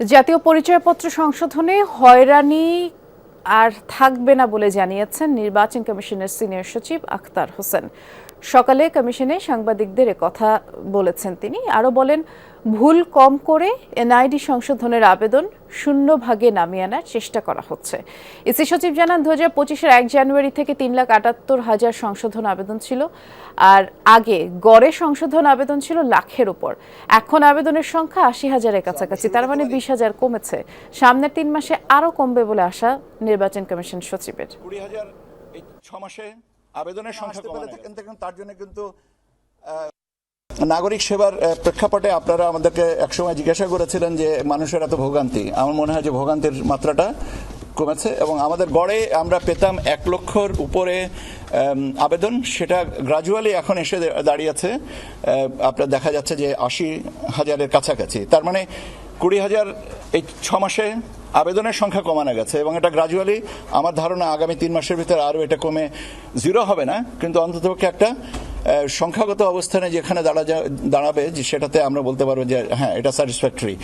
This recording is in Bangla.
জাতীয় পরিচয়পত্র সংশোধনে হয়রানি আর থাকবে না বলে জানিয়েছেন নির্বাচন কমিশনের সিনিয়র সচিব আখতার হোসেন। সকালে কমিশনে সাংবাদিকদের কথা বলেছেন তিনি। আরও বলেন ভুল কম করে এনআইডি সংশোধনের আবেদন শূন্য ভাগে নামিয়ে আনার চেষ্টা করা হচ্ছে। ইসি সচিব জানান দু হাজার পঁচিশের এক জানুয়ারি থেকে তিন লাখ আটাত্তর হাজার সংশোধন আবেদন ছিল আর আগে গড়ে সংশোধন আবেদন ছিল লাখের উপর। এখন আবেদনের সংখ্যা আশি হাজারের কাছাকাছি তার মানে বিশ হাজার কমেছে। সামনের তিন মাসে আরও কমবে বলে আশা নির্বাচন কমিশন সচিবের। কুড়ি হাজার ছ মাসে আবেদনের সংখ্যা তার জন্য কিন্তু নাগরিক সেবার প্রেক্ষাপটে আপনারা আমাদেরকে একসময় জিজ্ঞাসা করেছিলেন যে মানুষের এত ভোগান্তি। আমার মনে হয় যে ভোগান্তির মাত্রাটা কমেছে এবং আমাদের গড়ে আমরা পেতাম এক লক্ষর উপরে আবেদন। সেটা গ্রাজুয়ালি এখন এসে দাঁড়িয়েছে। আপনার দেখা যাচ্ছে যে আশি হাজারের কাছাকাছি। তার মানে কুড়ি হাজার এই ছ মাসে আবেদনের সংখ্যা কমানো গেছে এবং এটা গ্রাজুয়ালি আমার ধারণা আগামী তিন মাসের ভিতরে আরও এটা কমে জিরো হবে না। কিন্তু অন্ততপক্ষে একটা সংখ্যাগত অবস্থানে যেখানে দাঁড়া দাঁড়াবে সেটাতে আমরা বলতে পারব যে হ্যাঁ এটা স্যাটিসফ্যাক্টরি